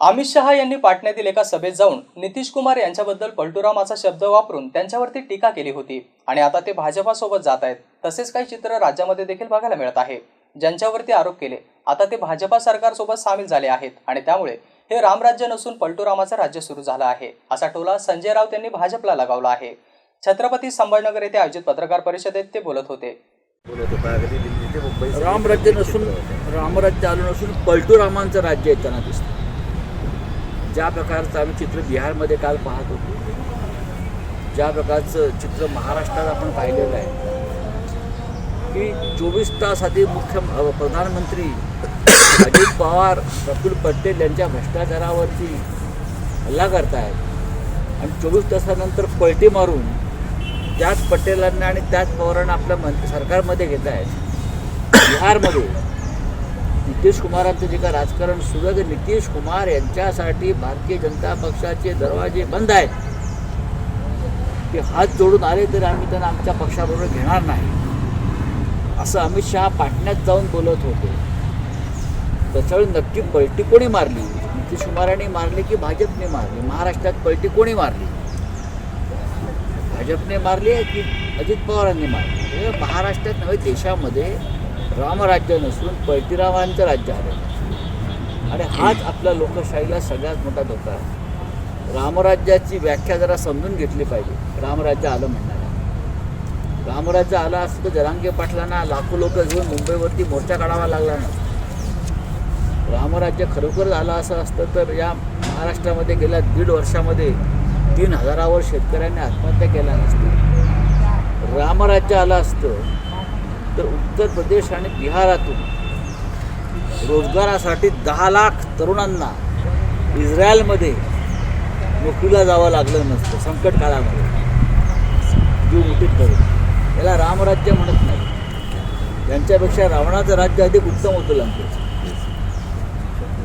अमित शहा यांनी पाटण्यातील एका सभेत जाऊन नितीश कुमार यांच्याबद्दल पलटुरामाचा शब्द वापरून त्यांच्यावरती टीका केली होती. आणि आता ते भाजपासोबत जात आहेत. तसेच काही चित्र राज्यामध्ये देखील बघायला मिळत आहे. ज्यांच्यावरती आरोप केले आता ते भाजपा सरकारसोबत सामील झाले आहेत. आणि त्यामुळे हे रामराज्य नसून पलटुरामाचं राज्य सुरू झालं आहे. असा टोला संजय राऊत यांनी भाजपला लगावला आहे. छत्रपती संभाजीनगर येथे आयोजित पत्रकार परिषदेत ते बोलत होते. रामराज्य नसून रामराज्य आलं नसून पलटू रामांचं राज्य येताना दिसतं ज्या प्रकारचं आम्ही चित्र बिहारमध्ये काल पाहत होतो ज्या प्रकारचं चित्र महाराष्ट्रात आपण पाहिलेलं आहे की चोवीस तास आधी मुख्य प्रधानमंत्री अजित पवार प्रफुल्ल पटेल यांच्या भ्रष्टाचारावरती हल्ला करतायत. आणि चोवीस तासानंतर पलटी मारून त्याच पटेलांना आणि त्याच पवारांना आपल्या मंत्री सरकारमध्ये घेत आहेत बिहारमध्ये नितीश कुमारांचं जे काय राजकारण सुरू आहे ते नितीश कुमार यांच्यासाठी भारतीय जनता पक्षाचे दरवाजे बंद आहेत. ते हात जोडून आले तरी आम्ही त्यांना आमच्या पक्षाबरोबर घेणार नाही. असं अमित शहा पाटण्यात जाऊन बोलत होते. त्याच्यावेळी नक्की पलटी कोणी मारली? नितीश कुमारांनी मारली की भाजपने मारली? महाराष्ट्रात पलटी कोणी मारली? भाजपने मारली आहे की अजित पवारांनी मारली? महाराष्ट्रात नव्हे देशामध्ये रामराज्य नसून पळतीरामांचं राज्य आलं आणि हाच आपल्या लोकशाहीला सगळ्यात मोठा धोका आहे. रामराज्याची व्याख्या जरा समजून घेतली पाहिजे. रामराज्य आलं म्हणणारा रामराज्य आलं असतं तर जरांगे पाटलांना लाखो लोक घेऊन मुंबईवरती मोर्चा काढावा लागला नसता रामराज्य खरोखर झालं असं असतं तर या महाराष्ट्रामध्ये गेल्या दीड वर्षामध्ये तीन हजारावर शेतकऱ्यांनी आत्महत्या केल्या नसतील रामराज्य आलं असतं तर उत्तर प्रदेश आणि बिहारातून रोजगारासाठी दहा लाख तरुणांना इस्रायलमध्ये नोकरीला जावं लागलं नसतं संकट काळामध्ये. जीव मुठीत करून याला रामराज्य म्हणत नाही. यांच्यापेक्षा रावणाचं राज्य अधिक उत्तम होतं लंकेचं.